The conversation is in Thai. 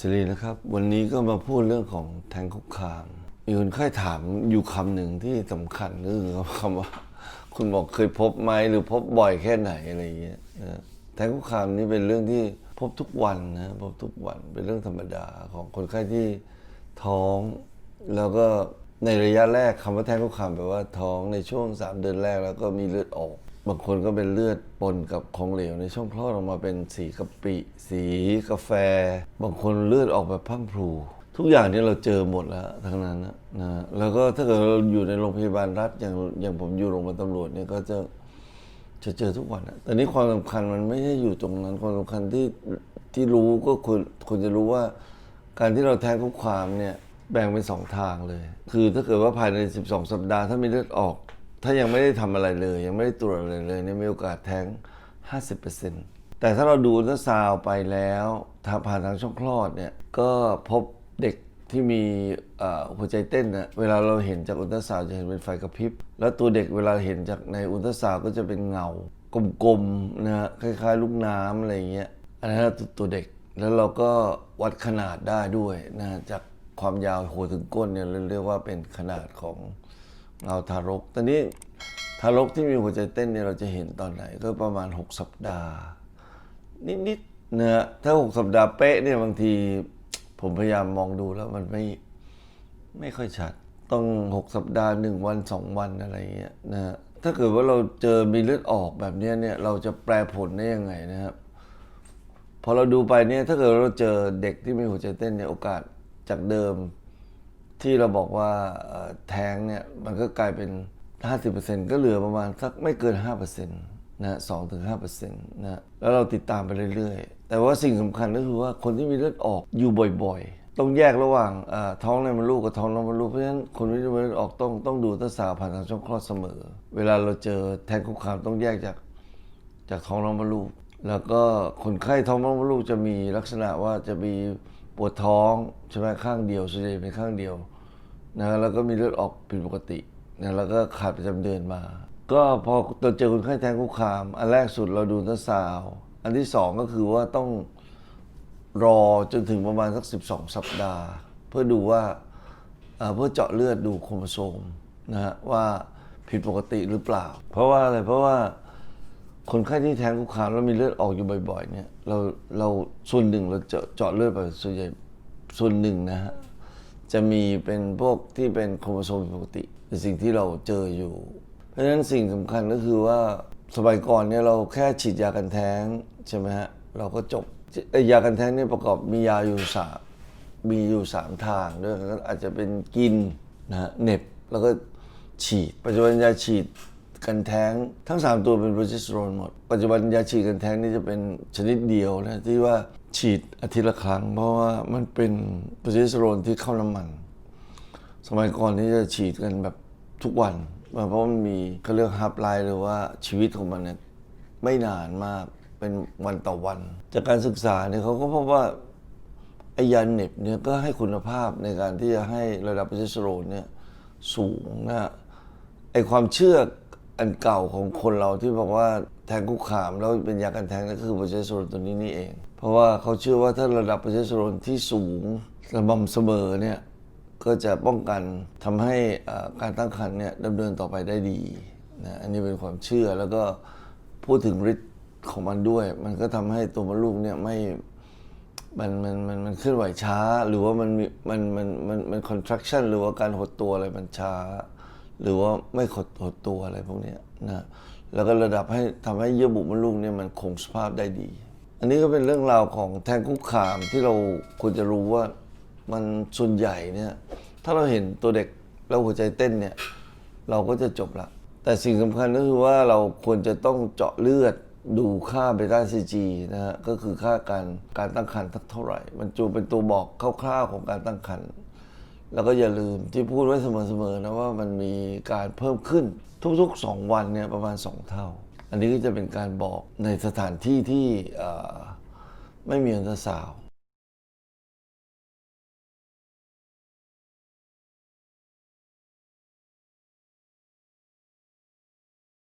สิรินะครับ วันนี้ก็มาพูดเรื่องของแทงคุกคามมีคนไข้ถามอยู่คำหนึ่งที่สำคัญก็คือคำว่า คุณบอกเคยพบไหมหรือพบบ่อยแค่ไหนอะไรอย่างเงี้ยนะแทงคุกคามนี่เป็นเรื่องที่พบทุกวันนะพบทุกวันเป็นเรื่องธรรมดาของคนไข้ที่ท้อง แล้วก็ในระยะแรกคำว่าแท้งคุกคามแปลว่าท้องในช่วง 3 เดือนแรกแล้วก็มีเลือดออก บางคนก็เป็นเลือดปนกับของเหลวในช่องคลอดออกมาเป็นสีกะปิ สีกาแฟ บางคนเลือดออกแบบพังพรูทุกอย่างที่เราเจอหมดแล้วทั้งนั้นนะนะแล้วก็ถ้าเกิดเราอยู่ในโรงพยาบาลรัฐอย่างอย่างผมอยู่โรงพยาบาลตำรวจเนี่ยก็จะจะเจอทุกวันอะแต่นี้ความสำคัญมันไม่ใช่อยู่ตรงนั้น ความสำคัญที่ที่รู้ก็ควรควรจะรู้ว่า การที่เราแทงคุกความเนี่ยแบ่งเป็นสองทางเลย คือถ้าเกิดว่าภายใน 12 สัปดาห์ถ้ามีเลือดออก ถ้ายังไม่ได้ทำอะไรเลย ยังไม่ได้ตรวจอะไรเลยเนี่ยมีโอกาสแท้ง 50%แต่ถ้าเราดูอัลตราซาวด์ไปแล้วทางผ่านทางช่องคลอดเนี่ยก็พบเด็กที่มีหัวใจเต้นนะเวลาเราเห็นจากอุลตราซาวด์จะเห็นเป็นไฟกระพริบ แล้วตัวเด็กเวลาเห็นจากในอุลตราซาวด์ก็จะเป็นเงากลมๆนะฮะคล้ายๆ ลูกน้ำอะไรเงี้ยอันนั้นตัวตัวเด็กแล้วเราก็วัดขนาดได้ด้วยนะฮะจากความยาวหัวถึงก้นเนี่ยเราเรียกว่าเป็นขนาดของ เงาทารก ตอนนี้ทารกที่มีหัวใจเต้นเนี่ยเราจะเห็นตอนไหน ก็ประมาณ 6 สัปดาห์ นิดๆนะฮะถ้า 6 สัปดาห์เป๊ะเนี่ยบางทีผมพยายามมองดูแล้วมันไม่ไม่ค่อยชัด ต้อง 6 สัปดาห์ 1 วัน 2 วันอะไรอย่างเงี้ยนะฮะถ้าเกิดว่าเราเจอมีเลือดออกแบบเนี้ยเนี่ยเราจะแปลผลได้ยังไงนะครับ พอเราดูไปเนี่ยถ้าเกิดเราเจอเด็กที่มีหัวใจเต้นเนี่ยโอกาสจากเดิม ที่เราบอกว่าแท้งเนี่ยมันก็กลายเป็น 50%ก็เหลือประมาณสักไม่เกิน 5%นะสองถึงห้าเปอร์เซ็นต์นะแล้วเราติดตามไปเรื่อยๆ แต่ว่าสิ่งสำคัญก็คือว่าคนที่มีเลือดออกอยู่บ่อยๆ ต้องแยกระหว่างท้องในมดลูกกับท้องนอกมดลูกเพราะฉะนั้นคนที่มีเลือดออกต้องต้องดูตั้งสาวผ่านทางช่องคลอดเสมอ เวลาเราเจอแท้งคุกคามต้องแยกจากจากท้องน้องมดลูก แล้วก็คนไข้ท้องน้องมดลูกจะมีลักษณะว่าจะมีปวดท้องใช่ไหมข้างเดียวส่วนใหญ่เป็นข้างเดียว นะแล้วก็มีเลือดออกผิดปกตินะแล้วก็ขาดประจำเดือนมา ก็พอเราเจอคนไข้แท้งคุกคาม อันแรกสุดเราดูอัลตราซาวอันที่สองก็คือว่าต้องรอจนถึงประมาณสัก 12 สัปดาห์ เพื่อดูว่าเอ่อเพื่อเจาะเลือดดูโครโมโซมนะฮะว่าผิดปกติหรือเปล่า เพราะว่าอะไรเพราะว่าคนไข้ที่แท้งคุกคามแล้วมีเลือดออกอยู่บ่อยๆเนี่ยเราเราส่วนหนึ่งเราเจาะเจาะเลือดไปส่วนใหญ่ส่วนหนึ่งนะฮะ จะมีเป็นพวกที่เป็นโครโมโซมผิดปกติเป็นสิ่งที่เราเจออยู่ เพราะฉะนั้นสิ่งสำคัญก็คือว่าสมัยก่อนเนี่ยเราแค่ฉีดยากันแท้งใช่ไหมฮะเราก็จบเอ่ยากันแท้งเนี่ยประกอบมียาอยู่สามมีอยู่สามทางด้วยก็อาจจะเป็นกินนะฮะเน็บแล้วก็ฉีด ปัจจุบันยาฉีด กันแท้งทั้ง 3 ตัวเป็นโปรเจสเตอโรนหมด ปัจจุบันยาฉีดกันแท้งนี่จะเป็นชนิดเดียวนะที่ว่าฉีดอาทิตย์ละครั้ง เพราะว่ามันเป็นโปรเจสเตอโรนที่เข้าน้ำมัน สมัยก่อนนี่จะฉีดกันแบบทุกวัน เพราะมันมีเขาเรียกฮับไลน์หรือว่าชีวิตของมันเนี่ยไม่นานมากเป็นวันต่อวัน จากการศึกษาเนี่ยเขาก็พบว่าไอยาเน็บเนี่ยก็ให้คุณภาพในการที่จะให้ระดับโปรเจสเตอโรนเนี่ยสูงนะฮะไอความเชื่อ อันเก่าของคนเราที่บอกว่าแทงคุกขามแล้วเป็นยากันแทงนั่นก็คือโปรเจสเตอโรนตัวนี้นี่เอง เพราะว่าเขาเชื่อว่าถ้าระดับโปรเจสเตอโรนที่สูงสม่ำเสมอเนี่ยก็จะป้องกันทำให้อ่าการตั้งครรภ์เนี่ยดำเนินต่อไปได้ดีนะอันนี้เป็นความเชื่อแล้วก็พูดถึงฤทธิ์ของมันด้วย มันก็ทำให้ตัวมดลูกเนี่ยไม่มันมันมันมันเคลื่อนไหวช้า หรือว่ามันมีมันมันมันมัน contraction หรือว่าการหดตัวอะไรมันช้า หรือว่าไม่หดหดตัวอะไรพวกนี้นะแล้วก็ระดับให้ทำให้เยื่อบุมดลูกเนี่ยมันคงสภาพได้ดี อันนี้ก็เป็นเรื่องราวของแทงคุกขามที่เราควรจะรู้ว่ามันส่วนใหญ่เนี่ยถ้าเราเห็นตัวเด็กแล้วหัวใจเต้นเนี่ยเราก็จะจบละแต่สิ่งสำคัญก็คือว่าเราควรจะต้องเจาะเลือดดูค่าเบต้าซีจีนะฮะก็คือค่าการการตั้งครรภ์สักเท่าไหร่ มันจูเป็นตัวบอกคร่าวๆของการตั้งครรภ์ แล้วก็อย่าลืมที่พูดไว้เสมอๆนะว่ามันมีการเพิ่มขึ้นทุก ๆ 2 วันเนี่ยประมาณ 2 เท่า อันนี้ก็จะเป็นการบอกในสถานที่ที่ไม่มีอันตราซาวด์